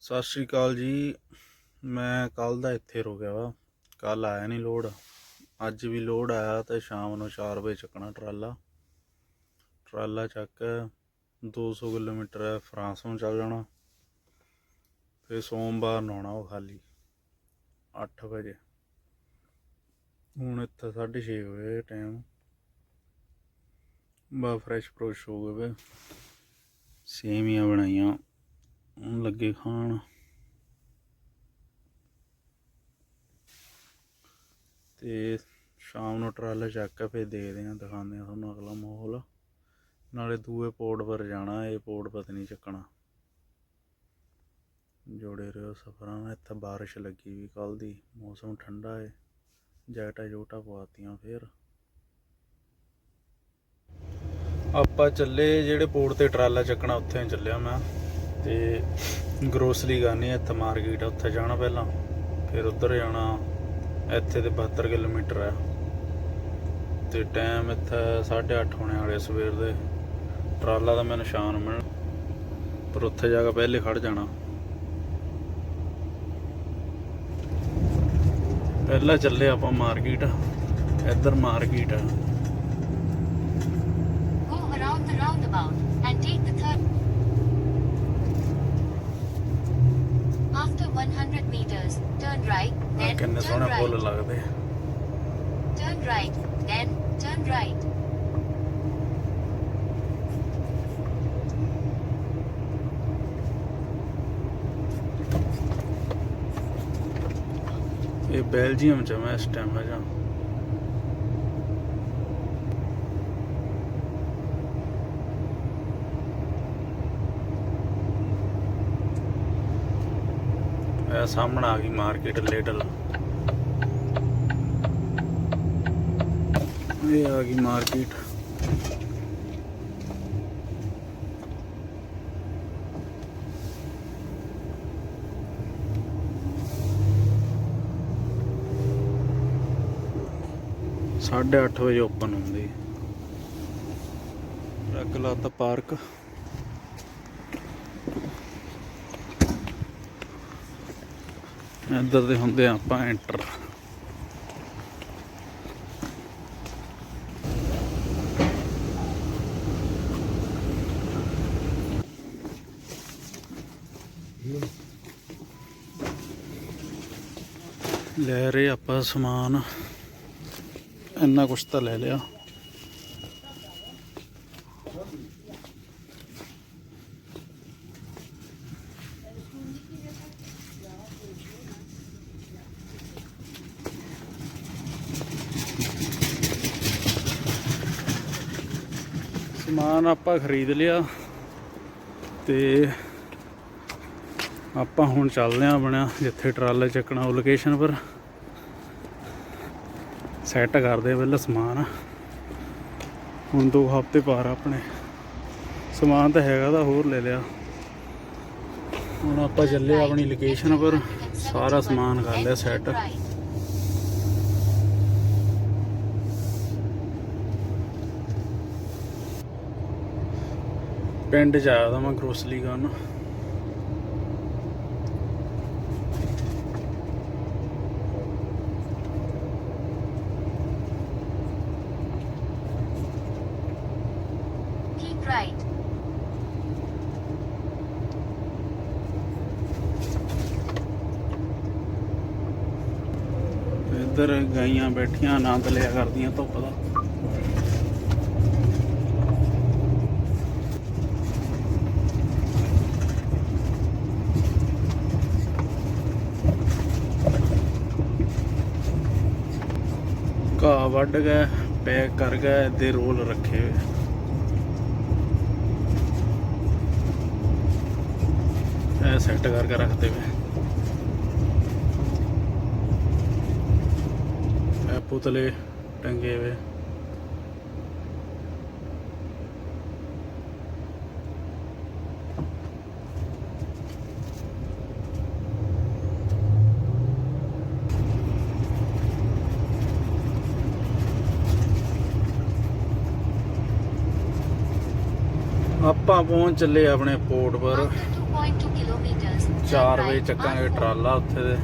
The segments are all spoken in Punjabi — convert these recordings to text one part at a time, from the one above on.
ਸਤਿ ਸ਼੍ਰੀ ਅਕਾਲ ਜੀ। ਮੈਂ ਕੱਲ ਦਾ ਇੱਥੇ ਰੁਕਿਆ ਵਾ। ਕੱਲ ਆਇਆ ਨਹੀਂ ਲੋਡ। ਅੱਜ ਵੀ ਲੋਡ ਆਇਆ ਤੇ ਸ਼ਾਮ ਨੂੰ 4 ਵਜੇ ਚੱਕਣਾ ਟਰਾਲਾ। ਟਰਾਲਾ ਚੱਕ 200 ਕਿਲੋਮੀਟਰ ਹੈ, ਫਰਾਂਸ ਨੂੰ ਚੱਲ ਜਾਣਾ। ਫਿਰ ਸੋਮਵਾਰ ਨੂੰ ਆਉਣਾ ਉਹ ਖਾਲੀ 8 ਵਜੇ। ਹੁਣ ਇੱਥੇ 6:30 ਵਜੇ ਟਾਈਮ ਬਾ ਫਰੈਸ਼ ਫਰੋਸ਼ ਹੋ ਗਏ ਵੇ। ਸੇਮੀਆਂ ਬਣਾਈਆਂ। ਲੱਗੇ ਖਾਣ। ਤੇ ਸ਼ਾਮ ਨੂੰ ਟਰਾਲਾ ਚੱਕ ਕੇ ਫਿਰ ਦੇਖਦੇ ਆਂ ਦਿਖਾਉਂਦੇ ਆਂ ਤੁਹਾਨੂੰ ਅਗਲਾ ਮਾਹੌਲ। ਨਾਲੇ ਦੂਏ ਪੋਰਟ ਪਰ ਜਾਣਾ, ਇਹ ਪੋਰਟ ਪਤਨੀ ਨਹੀਂ ਚੱਕਣਾ। ਜੋੜੇ ਰਹੋ ਸਫਰਾਂ ਨਾਲ, ਇੱਥੇ ਬਾਰਿਸ਼ ਲੱਗੀ ਵੀ ਕੱਲ ਦੀ, ਮੌਸਮ ਠੰਡਾ ਹੈ ਜੈਕਟਾਂ ਜੋਟਾ ਪਵਾਤੀਆਂ ਫੇਰ। ਆਪਾਂ ਚੱਲੇ ਜਿਹੜੇ ਪੋਰਟ ਤੇ ਟਰਾਲਾ ਚੱਕਣਾ, ਉੱਥੇ ਚੱਲਿਆ ਮੈਂ। ਤੇ ਗਰੋਸਰੀ ਕਰਨੀ ਇੱਥੇ ਮਾਰਕੀਟ ਉੱਥੇ ਜਾਣਾ ਪਹਿਲਾਂ, ਫਿਰ ਉੱਧਰ ਜਾਣਾ, ਇੱਥੇ ਤੇ 72 ਕਿਲੋਮੀਟਰ ਹੈ ਤੇ ਟਾਈਮ ਇੱਥੇ 8:30 ਹੋਣੇ ਵਾਲੇ ਸਵੇਰ ਦੇ। ਟਰਾਲਾ ਦਾ ਮੈਨੂੰ ਸ਼ਾਨ ਮਿਲ ਪਰ ਉੱਥੇ ਜਾ ਕੇ ਪਹਿਲੇ ਖੜ ਜਾਣਾ। ਪਹਿਲਾਂ ਚੱਲੇ ਆਪਾਂ ਮਾਰਕੀਟ ਇੱਧਰ ਮਾਰਕੀਟ ਹੈ ਕਿੰਨੇ ਸੋਹਣੇ ਫੁੱਲ. ਲੱਗਦੇ ਆ Turn right, then turn right. ਇਹ ਬੈਲਜੀਅਮ ਚ ਆ ਮੈਂ ਇਸ ਟਾਈਮ ਹੈ ਜਾਂ ਸਾਹਮਣੇ ਆ ਗਈ ਮਾਰਕੀਟ ਲੇਟਲ ਇਹ ਆ ਗਈ ਮਾਰਕੀਟ। ਸਾਢੇ ਅੱਠ ਵਜੇ ਓਪਨ ਹੁੰਦੀ। ਟਰੱਕ ਲਾਤਾ ਪਾਰਕ। ਇੱਧਰ ਦੇ ਹੁੰਦੇ ਆ ਆਪਾਂ ਐਂਟਰ ਲੈ ਰਹੇ ਆਪਾਂ ਸਮਾਨ। ਇੰਨਾ ਕੁਛ ਤਾਂ ਲੈ ਲਿਆ। ਸਮਾਨ ਆਪਾਂ ਖਰੀਦ ਲਿਆ ਤੇ ਆਪਾਂ ਹੁਣ ਚੱਲਦੇ ਆਂ ਬਣਿਆ ਜਿੱਥੇ ਟਰਾਲਾ ਚੱਕਣਾ ਉਹ ਲੋਕੇਸ਼ਨ ਪਰ। ਸੈੱਟ ਕਰਦੇ ਪਹਿਲਾਂ ਸਮਾਨ। ਹੁਣ ਦੋ ਹਫ਼ਤੇ ਪਾਰ ਆਪਣੇ। ਸਮਾਨ ਤਾਂ ਹੈਗਾ ਦਾ ਹੋਰ ਲੈ ਲਿਆ। ਹੁਣ ਆਪਾਂ ਚੱਲੇ ਆਪਣੀ ਲੋਕੇਸ਼ਨ ਪਰ। ਸਾਰਾ ਸਮਾਨ ਕਰ ਲਿਆ ਸੈੱਟ। ਪਿੰਡ ਚ ਆਇਆ ਤਾਂ ਮੈਂ ਗਰੋਸਰੀ ਕਰਨ Keep right. ਇੱਧਰ ਗਾਈਆਂ ਬੈਠੀਆਂ ਆਨੰਦ ਲਿਆ ਕਰਦੀਆਂ ਧੁੱਪ ਦਾ। ਘਾਹ ਵੱਢ ਗਏ, ਪੈਕ ਕਰ ਗਏ ਦੇ ਰੋਲ ਰੱਖੇ ਹੋਏ। ਇਹ ਸੈੱਟ ਕਰਕੇ ਰੱਖਦੇ ਵੇ ਪੁਤਲੇ ਟੰਗੇ ਹੋਏ ਆਪਾਂ ਪਹੁੰਚ ਚੱਲੇ ਆਪਣੇ ਪੋਰਟ ਪਰ। After 2.2 kilometers, 4 ਵਜੇ ਚੱਕਾਂਗੇ ਟਰਾਲਾ ਉੱਥੇ ਦੇ।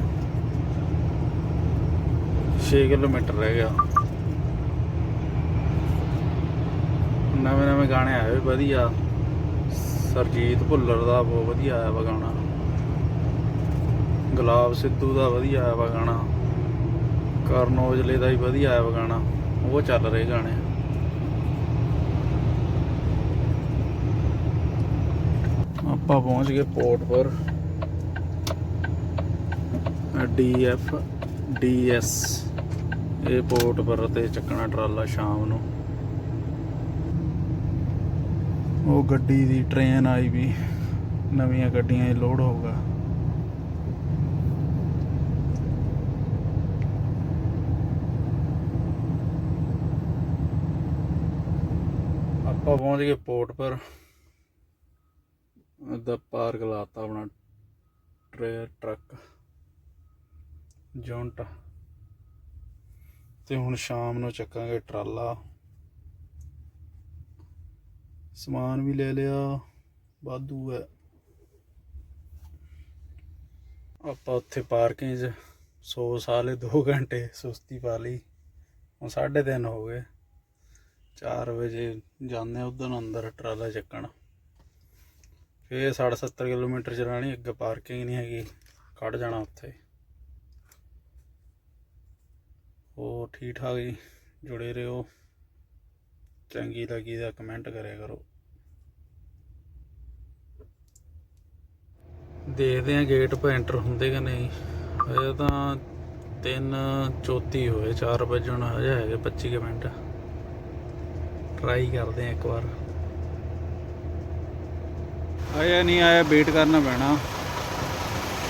6 ਕਿਲੋਮੀਟਰ ਰਹਿ ਗਿਆ। ਨਵੇਂ ਨਵੇਂ ਗਾਣੇ ਆਏ ਹੋਏ, ਵਧੀਆ। ਸਰਜੀਤ ਭੁੱਲਰ ਦਾ ਬਹੁਤ ਵਧੀਆ ਆਇਆ ਵਾ ਗਾਣਾ। ਗੁਲਾਬ ਸਿੱਧੂ ਦਾ ਵਧੀਆ ਆਇਆ ਵਾ ਗਾਣਾ। ਕਰਨ ਔਜਲੇ ਦਾ ਵੀ ਵਧੀਆ ਆਇਆ ਵਾ ਗਾਣਾ। ਉਹ ਚੱਲ ਰਹੇ ਗਾਣੇ। ਆਪਾਂ ਪਹੁੰਚ ਗਏ ਪੋਰਟ ਪਰ। ਡੀਐਫ ਡੀਐਸ ਇਹ ਪੋਰਟ ਪਰ ਤੇ ਚੱਕਣਾ ਟਰਾਲਾ ਸ਼ਾਮ ਨੂੰ। ਉਹ ਗੱਡੀ ਦੀ ਟ੍ਰੇਨ ਆਈ ਵੀ, ਨਵੀਆਂ ਗੱਡੀਆਂ 'ਚ ਲੋਡ ਹੋਊਗਾ। ਆਪਾਂ ਪਹੁੰਚ ਗਏ ਪੋਰਟ ਪਰ। ਅੱਧਾ ਪਾਰਕ ਲਾਤਾ ਆਪਣਾ ਟਰੇ ਟਰੱਕ, ਜੌਂਟ। ਤੇ ਹੁਣ ਸ਼ਾਮ ਨੂੰ ਚੱਕਾਂਗੇ ਟਰਾਲਾ। ਸਮਾਨ ਵੀ ਲੈ ਲਿਆ, ਵਾਧੂ ਹੈ। ਆਪਾਂ ਉੱਥੇ ਪਾਰਕਿੰਗ 'ਚ 100 ਸਾਲੇ 2 ਘੰਟੇ ਸੁਸਤੀ ਪਾ ਲਈ, ਹੁਣ 3:30 ਹੋ ਗਏ। 4 ਵਜੇ ਜਾਂਦੇ ਆ ਅੰਦਰ ਟਰਾਲਾ ਚੱਕਣ। ਫੇਰ 60 70 ਕਿਲੋਮੀਟਰ ਚਲਾਣੀ ਅੱਗੇ ਪਾਰਕਿੰਗ ਨਹੀਂ ਹੈਗੀ ਕੱਢ ਜਾਣਾ ਉੱਥੇ। ਉਹ ਠੀਕ ਠਾਕ ਜੀ, ਜੁੜੇ ਰਹੋ। ਚੰਗੀ ਲੱਗੀ ਤਾਂ ਕਮੈਂਟ ਕਰਿਆ ਕਰੋ। ਦੇਖਦੇ ਆ ਗੇਟ ਪਰ ਐਂਟਰ ਹੁੰਦੇ ਕਿ ਨਹੀਂ। ਹਜੇ ਤਾਂ 3:34 ਹੋਏ 4 ਵਜਣ ਹਜੇ ਹੈਗੇ 25 ਕੁ ਮਿੰਟ। ਟਰਾਈ ਕਰਦੇ ਆ ਇੱਕ ਵਾਰ। ਆਇਆ ਨਹੀਂ, ਆਇਆ ਵੇਟ ਕਰਨਾ ਪੈਣਾ।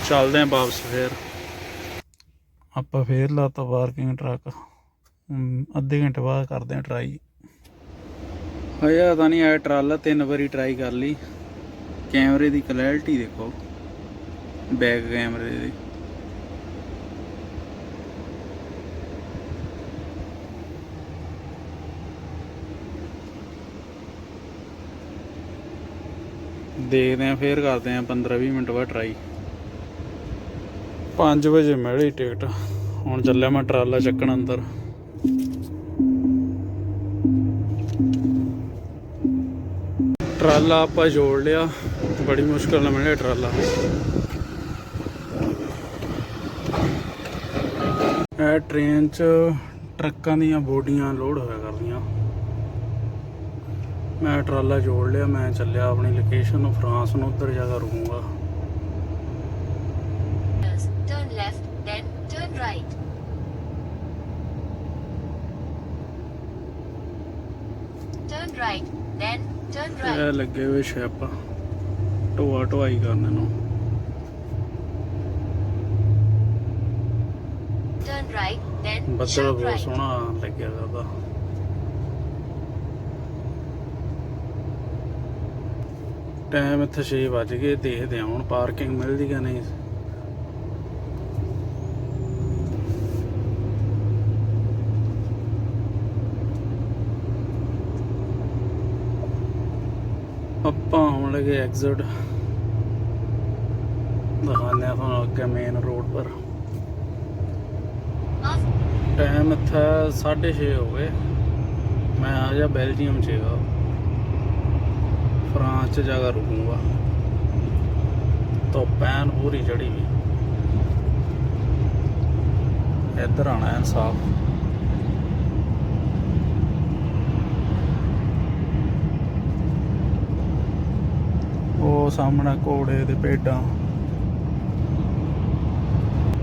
ਚੱਲਦੇ ਆ ਵਾਪਸ ਫੇਰ। ਆਪਾਂ ਫੇਰ ਲਾਤਾ ਪਾਰਕਿੰਗ ਟਰੱਕ ਅੱਧੇ ਘੰਟੇ ਬਾਅਦ ਕਰਦੇ ਆ ਟਰਾਈ ਹਜਾ ਤਾਂ ਨਹੀਂ ਆਇਆ ਟਰਾਲਾ, ਤਿੰਨ ਵਾਰੀ ਟਰਾਈ ਕਰ ਲਈ। ਕੈਮਰੇ ਦੀ ਕਲੈਰਿਟੀ ਦੇਖੋ। ਬੈਕ ਕੈਮਰੇ ਦੀ। ਦੇਖਦੇ ਆ ਫੇਰ ਕਰਦੇ ਆ 15 20 ਮਿੰਟ ਬਾਅਦ ਟਰਾਈ 5 ਵਜੇ ਮਿਲੀ ਟਿਕਟ। ਹੁਣ ਚੱਲਿਆ ਮੈਂ ਟਰਾਲਾ ਚੱਕਣ ਅੰਦਰ। ਟਰਾਲਾ ਆਪਾਂ ਜੋੜ ਲਿਆ। ਬੜੀ ਮੁਸ਼ਕਲ ਨਾਲ ਮਿਲਿਆ ਟਰਾਲਾ। ਇਹ ਟ੍ਰੇਨ 'ਚ ਟਰੱਕਾਂ ਦੀਆਂ ਬੋਡੀਆਂ ਲੋਡ ਹੋਇਆ ਕਰਦੀਆਂ। ਮੈਂ ਟਰਾਲਾ ਜੋੜ ਲਿਆ, ਮੈਂ ਚੱਲਿਆ ਆਪਣੀ ਲੋਕੇਸ਼ਨ ਨੂੰ, ਫਰਾਂਸ ਨੂੰ, ਉੱਧਰ ਜਾ ਕੇ ਰੁਕੂੰਗਾ। Turn left, then turn right. Turn right, then turn ਇਹ right. ਲੱਗੇ ਹੋਏ ਸ਼ੈਪ ਢੋਆ ਢੋਆਈ ਕਰਨ ਨੂੰ Turn right, then ਬੱਦਲ sharp ਬਹੁਤ right. ਸੋਹਣਾ ਲੱਗਿਆ ਕਰਦਾ ਟਾਈਮ ਇੱਥੇ 6 ਵੱਜ ਗਏ ਦੇਖਦੇ ਹਾਂ ਹੁਣ ਪਾਰਕਿੰਗ ਮਿਲਦੀ ਕਿ ਨਹੀਂ ਆਪਾਂ ਹੁਣ ਲਗੇ ਐਗਜ਼ਿਟ ਦਿਖਾਉਂਦੇ ਆ ਤੁਹਾਨੂੰ ਅੱਗੇ ਮੇਨ ਰੋਡ ਪਰ। ਟਾਈਮ ਇੱਥੇ 6:30 ਹੋ ਗਏ। ਮੈਂ ਆ ਜਾ ਬੈਲਜੀਅਮ ਚ ਫਰਾਂਸ ਚ ਜਾ ਕੇ ਰੁਕੂੰਗਾ। ਧੁੱਪ ਪੂਰੀ ਚੜੀ ਵੀ ਇੱਧਰ ਆਣਾ ਐਨ ਸਾਫ਼ ਉਹ ਸਾਹਮਣੇ ਘੋੜੇ ਤੇ ਭੇਡਾਂ।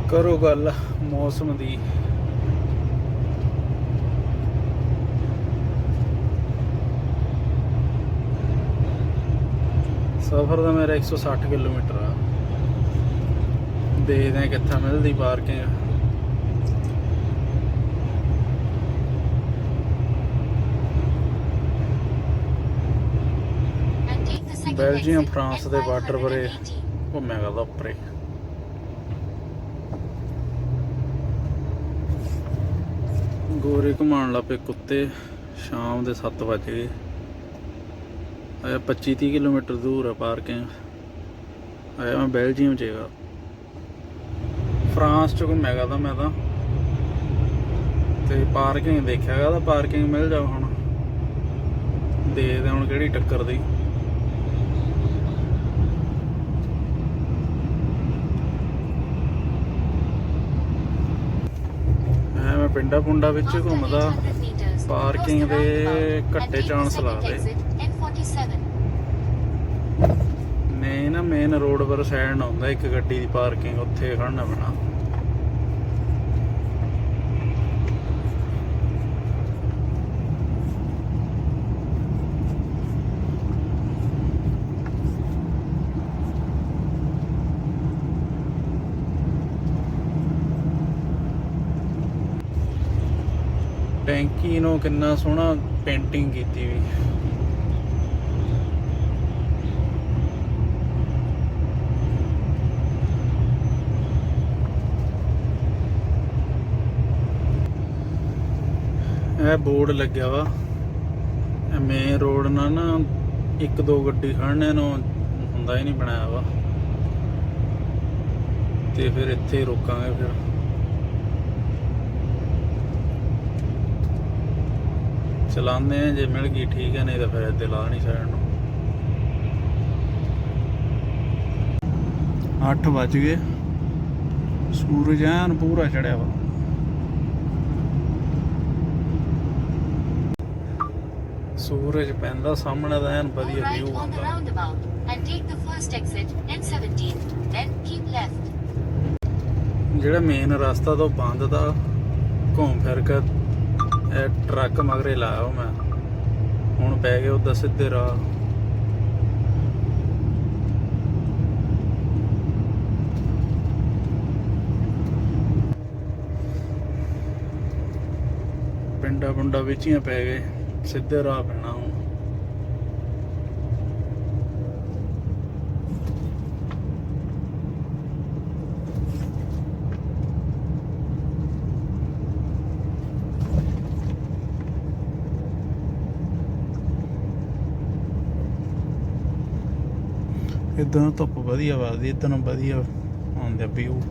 ਕਰੋ ਗੱਲ ਮੌਸਮ ਦੀ। ਸਫ਼ਰ ਦਾ ਮੇਰਾ 160 ਕਿਲੋਮੀਟਰ ਆ। ਦੇਖਦੇ ਆ ਕਿੱਥੇ ਮਿਲਦੀ ਪਾਰਕਿੰਗ ਬੈਲਜੀਅਮ, ਫਰਾਂਸ ਦੇ ਬਾਰਡਰ ਪਰੇ ਘੁੰਮਿਆ ਕਰਦਾ ਉੱਪਰੇ ਗੋਰੇ ਘੁਮਾਉਣ ਲੱਪੇ ਕੁੱਤੇ, ਸ਼ਾਮ ਦੇ 7 ਵਜ ਗਏ। ਇਹ 25 30 ਕਿਲੋਮੀਟਰ ਦੂਰ ਆ ਪਾਰਕਿੰਗ ਆਇਆ ਮੈਂ ਬੈਲਜੀਅਮ ਚ ਹੈਗਾ। ਫਰਾਂਸ ਚ ਘੁੰਮਿਆ ਤਾਂ ਮੈਂ ਤਾਂ। ਤੇ ਪਾਰਕਿੰਗ ਦੇਖਿਆਗਾ ਤਾਂ ਪਾਰਕਿੰਗ ਮਿਲ ਜਾ ਹੁਣ। ਦੇ ਹੁਣ ਕਿਹੜੀ ਟੱਕਰ ਦੀ। ਪਿੰਡਾ ਪੁੰਡਾ ਵਿੱਚ ਘੁੰਮਦਾ 800 meters, ਪਾਰਕਿੰਗ ਦੇ ਘੱਟੇ ਚਾਂਸ ਲਾ second ਦੇ exit N47. ਨਹੀਂ ਨਾ ਮੇਨ ਰੋਡ ਪਰ ਸਾਈਡ ਨਾ ਹੁੰਦਾ ਇੱਕ ਗੱਡੀ ਦੀ ਪਾਰਕਿੰਗ ਉੱਥੇ ਖੜਨਾ ਪੈਣਾ ਟੈਂਕੀ ਨੂੰ ਕਿੰਨਾ ਸੋਹਣਾ ਪੇਂਟਿੰਗ ਕੀਤੀ ਵੀ। ਇਹ ਬੋਰਡ ਲੱਗਿਆ ਵਾ। ਇਹ ਮੇਨ ਰੋਡ ਨਾਲ ਨਾ ਇੱਕ ਦੋ ਗੱਡੀ ਖੜਨੇ ਨੂੰ ਹੁੰਦਾ ਹੀ ਨਹੀਂ ਬਣਾਇਆ ਵਾ। ਤੇ ਫਿਰ ਇੱਥੇ ਰੋਕਾਂਗੇ ਫਿਰ। ਚਲਾਉਂਦੇ ਆ ਜੇ ਮਿਲ ਗਈ ਠੀਕ ਹੈ ਨਹੀਂ ਤਾਂ ਫਿਰ ਇੱਥੇ ਲਾ ਨਹੀਂ ਸਾਈਡ ਨੂੰ 8 ਵੱਜ ਗਏ ਸੂਰਜ ਐਨ ਪੂਰਾ ਚੜਿਆ ਵਾ ਸੂਰਜ ਪੈਂਦਾ ਸਾਹਮਣੇ ਦਾ ਐਨ ਵਧੀਆ ਵਿਊ ਆਉਂਦਾ roundabout and take the first exit N17. Then keep left. ਜਿਹੜਾ ਮੇਨ ਰਸਤਾ ਤੋਂ ਬੰਦ ਦਾ ਘੁੰਮ ਫਿਰ ਕੇ ਇਹ ਟਰੱਕ ਮਗਰੇ ਲਾਇਆ ਮੈਂ। ਹੁਣ ਪੈ ਗਏ ਉਹਦਾ ਸਿੱਧੇ ਰਾਹ। ਪਿੰਡਾ ਪੁੰਡਾ ਵਿੱਚ ਹੀ ਪੈ ਗਏ। ਸਿੱਧੇ ਰਾਹ ਪੈਣਾ ਹੁਣ। ਇਦਾਂ ਧੁੱਪ ਵਧੀਆ ਵਗਦੀ ਇਦਾਂ ਨੂੰ ਵਧੀਆ ਆਉਂਦਾ ਵਿਊ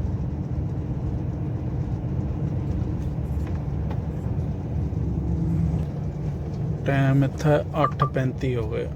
ਟਾਈਮ ਇੱਥੇ 8:35 ਹੋ ਗਏ।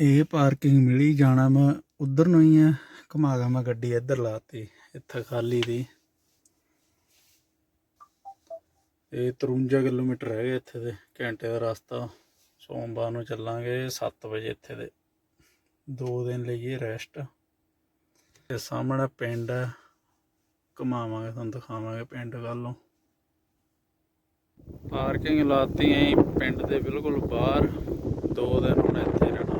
ਇਹ ਪਾਰਕਿੰਗ ਮਿਲੀ, ਜਾਣਾ ਮੈਂ ਉਧਰ ਨੂੰ ਹੀ ਆ। ਘੁਮਾ ਗਾ ਮੈਂ ਗੱਡੀ ਇੱਧਰ ਲਾਤੀ ਇੱਥੇ ਖਾਲੀ ਦੀ। ਇਹ 53 ਕਿਲੋਮੀਟਰ ਹੈਗੇ ਇੱਥੇ ਦੇ, ਘੰਟੇ ਦਾ ਰਸਤਾ। ਸੋਮਵਾਰ ਨੂੰ ਚੱਲਾਂਗੇ 7 ਵਜੇ ਇੱਥੇ ਦੇ। ਦੋ ਦਿਨ ਲਈਏ ਰੈਸਟ ਤੇ ਸਾਹਮਣੇ ਪਿੰਡ ਹੈ ਘੁਮਾਵਾਂਗੇ, ਤੁਹਾਨੂੰ ਦਿਖਾਵਾਂਗੇ ਪਿੰਡ ਵੱਲੋਂ ਪਾਰਕਿੰਗ ਲਾਤੀ ਐ ਪਿੰਡ ਦੇ ਬਿਲਕੁਲ ਬਾਹਰ। ਦੋ ਦਿਨ ਹੁਣ ਇੱਥੇ ਹੀ ਰਹਿਣਾ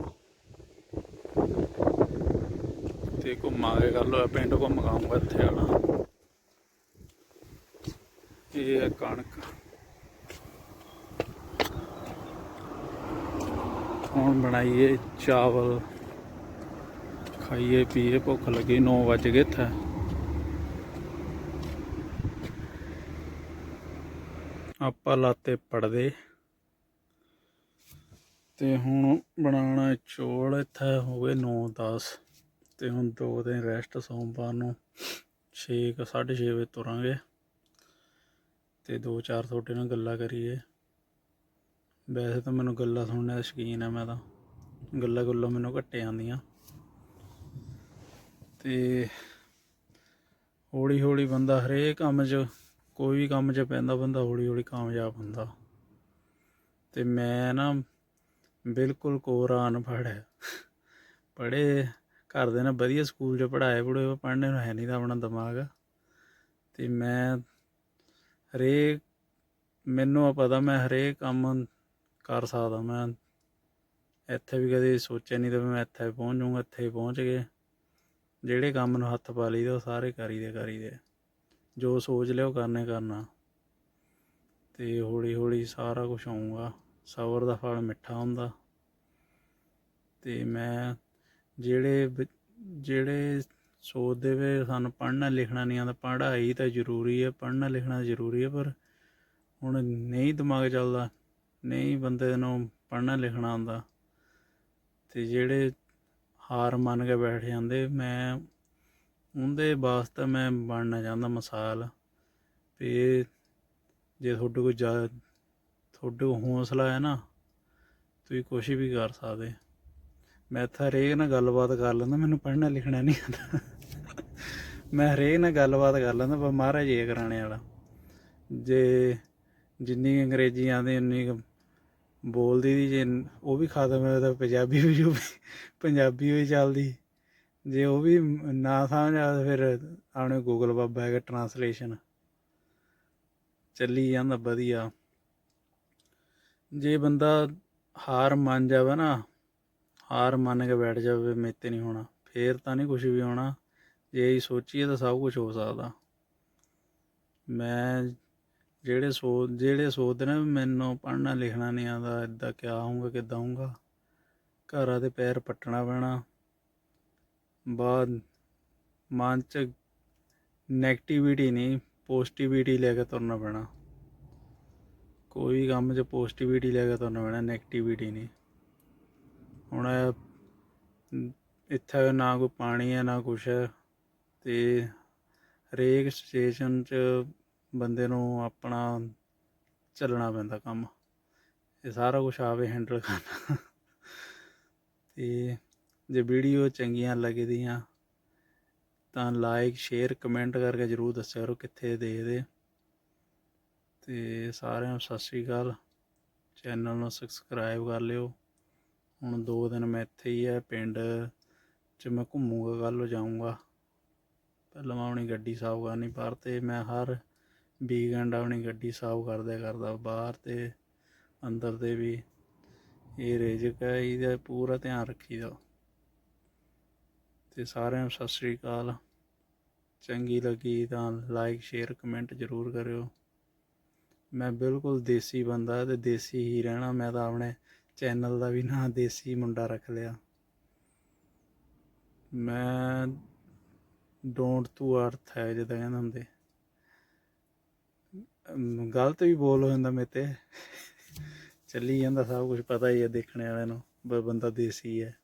ਤੇ ਘੁੰਮਾਂਗੇ ਕਰ ਪਿੰਡ ਘੁੰਮ ਗਾਉਂਗਾ ਇੱਥੇ ਆਣਾ। ਇਹ ਹੈ ਕਣਕ। ਹੁਣ ਬਣਾਈਏ ਚਾਵਲ। ਖਾਈਏ, ਪੀਏ, ਭੁੱਖ ਲੱਗੀ 9 ਵਜ ਗਏ ਇੱਥੇ। ਆਪਾਂ ਲਾਤੇ ਪੜਦੇ। ਤੇ ਹੁਣ ਬਣਾਉਣਾ ਚੋਲ, ਇੱਥੇ ਹੋ ਗਏ 9 10 ਤੇ ਹੁਣ ਦੋ ਦਿਨ ਰੈਸਟ ਸੋਮਵਾਰ ਨੂੰ ਛੇ ਕੁ, ਸਾਢੇ ਛੇ ਵਜੇ ਤੁਰਾਂਗੇ ਤੇ ਦੋ ਚਾਰ ਤੁਹਾਡੇ ਨਾਲ ਗੱਲਾਂ ਕਰੀਏ। ਵੈਸੇ ਤਾਂ ਮੈਨੂੰ ਗੱਲਾਂ ਸੁਣਨ ਦਾ ਸ਼ੌਕੀਨ ਆ ਮੈਂ ਤਾਂ। ਗੱਲਾਂ ਗੁੱਲਾਂ ਮੈਨੂੰ ਘੱਟੇ ਆਉਂਦੀਆਂ। ਤੇ ਹੌਲੀ ਹੌਲੀ ਬੰਦਾ ਹਰੇਕ ਕੰਮ 'ਚ, ਕੋਈ ਵੀ ਕੰਮ 'ਚ ਪੈਂਦਾ ਬੰਦਾ ਹੌਲੀ ਹੌਲੀ ਕਾਮਯਾਬ ਹੁੰਦਾ। ਤੇ ਮੈਂ ਨਾ ਬਿਲਕੁਲ ਕੋਰਾ ਅਨਪੜ੍ਹ ਹੈ। ਪੜ੍ਹੇ ਘਰ ਦੇ ਨੇ ਵਧੀਆ ਸਕੂਲ 'ਚ ਪੜ੍ਹਾਏ ਪੜ੍ਹੇ ਪੜ੍ਹਨੇ ਨੂੰ ਹੈ ਨਹੀਂ ਤਾਂ ਆਪਣਾ ਦਿਮਾਗ। ਤੇ ਮੈਂ ਹਰੇਕ, ਮੈਨੂੰ ਆ ਪਤਾ ਮੈਂ ਹਰੇਕ ਕੰਮ ਕਰ ਸਕਦਾ, ਮੈਂ ਇੱਥੇ ਵੀ ਕਦੇ ਸੋਚਿਆ ਨਹੀਂ ਤਾਂ ਮੈਂ ਇੱਥੇ ਪਹੁੰਚ ਜਾਊਂਗਾ, ਇੱਥੇ ਪਹੁੰਚ ਗਏ ਜਿਹੜੇ ਕੰਮ ਨੂੰ ਹੱਥ ਪਾ ਲਈਦੇ, ਉਹ ਸਾਰੇ ਕਰੀਦੇ ਕਰੀਦੇ। ਜੋ ਸੋਚ ਲਿਓ ਉਹ ਕਰਨੇ ਕਰਨਾ। ਤੇ ਹੌਲੀ ਹੌਲੀ ਸਾਰਾ ਕੁਝ ਆਊਗਾ। ਸਬਰ ਦਾ ਫਲ ਮਿੱਠਾ ਹੁੰਦਾ। ਤੇ ਮੈਂ ਜਿਹੜੇ ਬ- ਜਿਹੜੇ ਸੋਚਦੇ ਵੇ ਸਾਨੂੰ ਪੜ੍ਹਨਾ ਲਿਖਣਾ ਨਹੀਂ ਆਉਂਦਾ, ਪੜ੍ਹਾਈ ਤਾਂ ਜ਼ਰੂਰੀ ਹੈ ਪੜ੍ਹਨਾ ਲਿਖਣਾ ਜ਼ਰੂਰੀ ਹੈ ਪਰ ਹੁਣ ਨਹੀਂ ਦਿਮਾਗ ਚੱਲਦਾ, ਨਹੀਂ ਬੰਦੇ ਨੂੰ ਪੜ੍ਹਨਾ ਲਿਖਣਾ ਆਉਂਦਾ। ਤੇ ਜਿਹੜੇ ਹਾਰ ਮੰਨ ਕੇ ਬੈਠ ਜਾਂਦੇ, ਮੈਂ ਉਹਦੇ ਵਾਸਤੇ ਮੈਂ ਬਣਨਾ ਚਾਹੁੰਦਾ ਮਿਸਾਲ ਵੀ ਇਹ ਜੇ ਤੁਹਾਡੇ ਕੋਲ ਜਾ, ਤੁਹਾਡੇ ਕੋਲ ਹੌਸਲਾ ਹੈ ਨਾ, ਤੁਸੀਂ ਕੁਛ ਵੀ ਕਰ ਸਕਦੇ। ਮੈਂ ਤਾਂ ਹਰੇਕ ਨਾਲ ਗੱਲਬਾਤ ਕਰ ਲੈਂਦਾ, ਮੈਨੂੰ ਪੜ੍ਹਨਾ ਲਿਖਣਾ ਨਹੀਂ ਆਉਂਦਾ। ਮੈਂ ਹਰੇਕ ਨਾਲ ਗੱਲਬਾਤ ਕਰ ਲੈਂਦਾ, ਪਰ ਮਹਾਰਾਜ ਇਹ ਕਰਾਣੇ ਵਾਲਾ। ਜੇ ਜਿੰਨੀ ਅੰਗਰੇਜ਼ੀ ਆਉਂਦੀ, ਉਨੀ ਕੁ ਬੋਲਦੀ ਦੀ, ਜੇ ਉਹ ਵੀ ਖਤਮ ਹੈ ਤਾਂ ਪੰਜਾਬੀ ਵੀ ਪੰਜਾਬੀ ਵੀ ਚੱਲਦੀ। ਜੇ ਉਹ ਵੀ ਨਾ ਸਮਝ ਆ ਫਿਰ ਆਪਣੇ ਗੂਗਲ ਬਾਬਾ ਹੈਗਾ ਟਰਾਂਸਲੇਸ਼ਨ ਚੱਲੀ ਜਾਂਦਾ ਵਧੀਆ। ਜੇ ਬੰਦਾ ਹਾਰ ਮੰਨ ਜਾਵੇ ਨਾ ਹਾਰ ਮੰਨ ਕੇ ਬੈਠ ਜਾਵੇ ਮੇਤੇ ਨਹੀਂ ਹੋਣਾ। ਫੇਰ ਤਾਂ ਨਹੀਂ ਕੁਝ ਵੀ ਹੋਣਾ। ਜੇ ਇਹ ਸੋਚੀਏ ਤਾਂ ਸਭ ਕੁਝ ਹੋ ਸਕਦਾ। ਮੈਂ ਜਿਹੜੇ ਸੋ, ਜਿਹੜੇ ਸੋਚਦੇ ਨੇ ਵੀ ਮੈਨੂੰ ਪੜ੍ਹਨਾ ਲਿਖਣਾ ਨਹੀਂ ਆਉਂਦਾ ਇਦਾਂ ਕਿਆ ਹੋਊਗਾ, ਕਿੱਦਾਂ ਹੋਊਗਾ। ਘਰਾਂ ਦੇ ਪੈਰ ਪੱਟਣਾ ਪੈਣਾ। ਬਾਅਦ ਮਨ ਚ ਨੈਗੇਟਿਵਿਟੀ ਨਹੀਂ ਪੋਜ਼ਿਟਿਵਿਟੀ ਲੈ ਕੇ ਤੁਰਨਾ ਪੈਣਾ। ਕੋਈ ਕੰਮ 'ਚ ਪੋਜ਼ਿਟਿਵਿਟੀ ਲੈ ਕੇ ਤੁਰਨਾ ਪੈਣਾ ਨੈਗੇਟਿਵਿਟੀ ਨਹੀਂ। ਹੁਣ ਇੱਥੇ ਨਾ ਕੋਈ ਪਾਣੀ ਹੈ, ਨਾ ਕੁਛ ਹੈ ਅਤੇ ਹਰੇਕ ਸਿਚੁਏਸ਼ਨ 'ਚ ਬੰਦੇ ਨੂੰ ਆਪਣਾ ਚੱਲਣਾ ਪੈਂਦਾ ਕੰਮ। ਇਹ ਸਾਰਾ ਕੁਝ ਆਵੇ ਹੈਂਡਲ ਕਰਨਾ। ਤੇ ਜੇ ਵੀਡੀਓ ਚੰਗੀਆਂ ਲੱਗਦੀਆਂ ਤਾਂ ਲਾਈਕ ਸ਼ੇਅਰ ਕਮੈਂਟ ਕਰਕੇ ਜਰੂਰ ਦੱਸਿਆ ਕਰੋ ਕਿੱਥੇ ਦੇਖਦੇ ਤੇ ਸਾਰਿਆਂ ਨੂੰ ਸਤਿ ਸ਼੍ਰੀ ਅਕਾਲ। ਚੈਨਲ ਨੂੰ ਸਬਸਕ੍ਰਾਈਬ ਕਰ ਲਿਓ। ਹੁਣ ਦੋ ਦਿਨ ਮੈਂ ਇੱਥੇ ਹੀ ਹੈ ਪਿੰਡ ਚ ਮੈਂ ਘੁੰਮੂਗਾ, ਕੱਲ੍ਹ ਜਾਊਂਗਾ। ਪਹਿਲਾਂ ਮੈਂ ਆਪਣੀ ਗੱਡੀ ਸਾਫ਼ ਕਰਨੀ, ਬਾਹਰ ਤੇ ਮੈਂ ਹਰ ਵੀਕਐਂਡ ਆਪਣੀ ਗੱਡੀ ਸਾਫ਼ ਕਰਦਾ ਕਰਦਾ ਬਾਹਰ ਤੇ ਅੰਦਰ ਤੇ ਵੀ ਇਹ ਰੇਜਕ ਹੈ ਇਹਦਾ ਪੂਰਾ ਧਿਆਨ ਰੱਖੀਦਾ ਤੇ ਸਾਰਿਆਂ ਨੂੰ ਸਤਿ ਸ਼੍ਰੀ ਅਕਾਲ। ਚੰਗੀ ਲੱਗੀ ਤਾਂ ਲਾਈਕ ਸ਼ੇਅਰ ਕਮੈਂਟ ਜ਼ਰੂਰ ਕਰਿਓ। ਮੈਂ ਬਿਲਕੁਲ ਦੇਸੀ ਬੰਦਾ ਤੇ ਦੇਸੀ ਹੀ ਰਹਿਣਾ, ਮੈਂ ਤਾਂ ਆਪਣੇ ਚੈਨਲ ਦਾ ਵੀ ਨਾਂ ਦੇਸੀ ਮੁੰਡਾ ਰੱਖ ਲਿਆ। ਮੈਂ ਡੋਂਟ ਟੂ ਅਰਥ ਹੈ ਜਿੱਦਾਂ ਕਹਿੰਦੇ ਹੁੰਦੇ। ਗਲਤ ਵੀ ਬੋਲ ਹੋ ਜਾਂਦਾ ਮੇਰੇ ਚੱਲੀ ਜਾਂਦਾ ਸਭ ਕੁਝ ਪਤਾ ਹੀ ਹੈ ਦੇਖਣ ਵਾਲਿਆਂ ਨੂੰ ਬ- ਬੰਦਾ ਦੇਸੀ ਹੈ।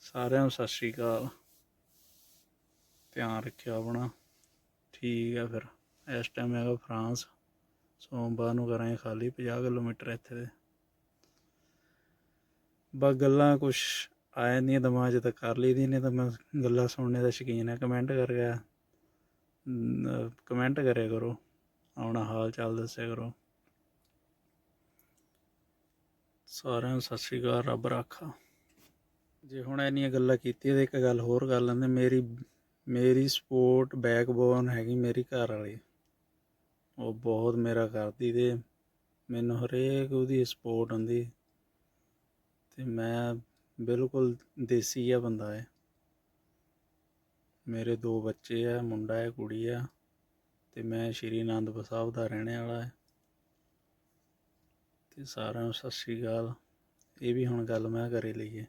ਸਾਰਿਆਂ ਨੂੰ ਸਤਿ ਸ਼੍ਰੀ ਅਕਾਲ। ਧਿਆਨ ਰੱਖਿਓ ਆਪਣਾ। ਠੀਕ ਹੈ ਫਿਰ। ਇਸ ਟਾਈਮ ਹੈਗਾ ਫਰਾਂਸ। ਸੋਮਵਾਰ ਨੂੰ ਕਰਾਂਗੇ ਖਾਲੀ 50 ਕਿਲੋਮੀਟਰ ਇੱਥੇ ਦੇ। ਬਸ ਗੱਲਾਂ ਕੁਛ ਆ ਜਾਂਦੀਆਂ ਦਿਮਾਗ 'ਚ ਤਾਂ ਕਰ ਲਈਦੀ ਨੇ ਤਾਂ ਮੈਂ ਗੱਲਾਂ ਸੁਣਨੇ ਦਾ ਸ਼ੌਕੀਨ ਹੈ ਕਮੈਂਟ ਕਰ ਗਿਆ ਕਮੈਂਟ ਕਰਿਆ ਕਰੋ। ਆਪਣਾ ਹਾਲ ਚਾਲ ਦੱਸਿਆ ਕਰੋ। ਸਾਰਿਆਂ ਨੂੰ ਸਤਿ ਸ਼੍ਰੀ ਅਕਾਲ, ਰੱਬ ਰਾਖਾ। ਜੇ ਹੁਣ ਇੰਨੀਆਂ ਗੱਲਾਂ ਕੀਤੀਆਂ ਤੇ ਇੱਕ ਗੱਲ ਹੋਰ ਕਰ ਲੈਂਦੇ। ਮੇਰੀ ਮੇਰੀ ਸਪੋਰਟ ਬੈਕਬੋਨ ਹੈਗੀ ਮੇਰੀ ਘਰ ਵਾਲੀ। ਉਹ ਬਹੁਤ ਮੇਰਾ ਕਰਦੀ ਤੇ ਮੈਨੂੰ ਹਰੇਕ ਉਹਦੀ ਸਪੋਰਟ ਹੁੰਦੀ। ਤੇ ਮੈਂ ਬਿਲਕੁਲ ਦੇਸੀ ਜਿਹਾ ਬੰਦਾ ਹੈ ਮੇਰੇ ਦੋ ਬੱਚੇ ਆ, ਮੁੰਡਾ ਹੈ ਕੁੜੀ ਆ ਤੇ ਮੈਂ ਸ਼੍ਰੀ ਅਨੰਦਪੁਰ ਸਾਹਿਬ ਦਾ ਰਹਿਣ ਵਾਲਾ ਹੈ ਤੇ ਸਾਰਿਆਂ ਨੂੰ ਸਤਿ ਸ਼੍ਰੀ ਅਕਾਲ। ਇਹ ਵੀ ਹੁਣ ਗੱਲ ਮੈਂ ਕਰੇ ਲਈਏ